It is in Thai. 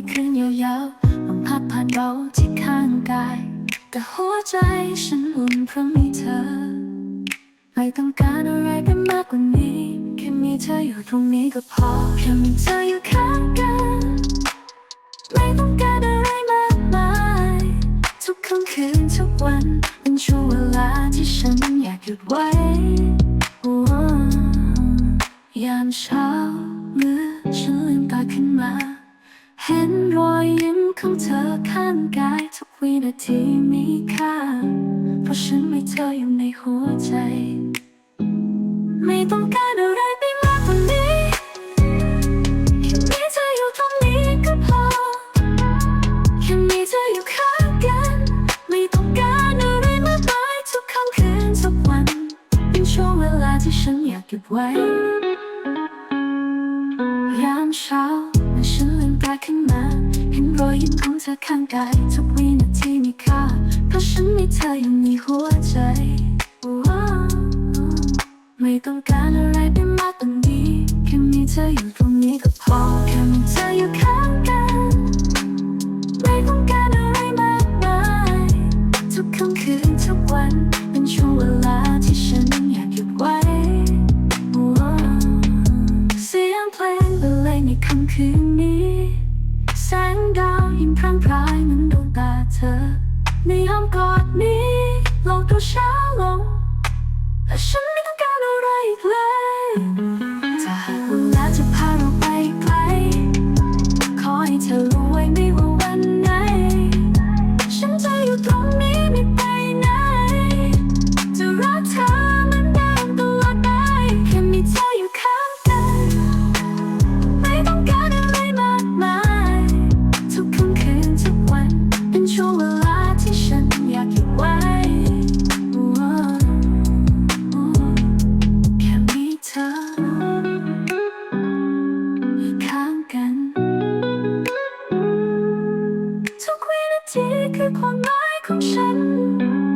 ีคลื่นยาวๆลมพัดผ่านเบาที่ข้างกาย แต่หัวใจฉันอุ่นเพราะมีเธอ ไม่ต้องการอะไรไปมากกว่านี้ แค่มีเธออยู่ตรงนี้ก็พอแค่มีเธออยู่ข้างกัน ไม่ต้องการอะไรมากมาย ทุกค่ำคืนทุกวัน เป็นช่วงเวลาที่ฉันอยากหยุดไว้ยามเช้า เห็นรอยยิ้มของเธอข้างกายทุกวินาทีมีค่า เพราะฉันมีเธออยู่ในหัวใจ ไม่ต้องการอะไรไปมากกว่านี้แค่มีเธออยู่ตรงนี้ก็พอแค่มีเธออยู่ข้างกัน ไม่ต้องการอะไรมากมายทุกค่ำคืนทุกวันเป็นช่วงเวลาที่ฉันอยากเก็บไว้ ยิ้มของเธอข้างกายทุกวินาทีมีค่าเพราะฉันมีเธอยู่ในหัวใจ ไม่ต้องการอะไรไปมากกว่านี้แค่มีเธออยู่ตรงนี้ก็พอแค่มีเธออยู่ข้างกัน ไม่ต้องการอะไรมากมายทุกค่ำคืนทุกวันเป็นช่วงเวลาที่ฉันอยากหยุดไว้เสียงเพลงบรรเลงในค่ำคืนนี้ แสงดาวยิ้มพรางพรายเหมือนดวงตาเธอในอ้อมกอดนี้โลกดูช้าลงและฉันไม่ต้องการอะไรอีกเลย คือความหมายของฉัน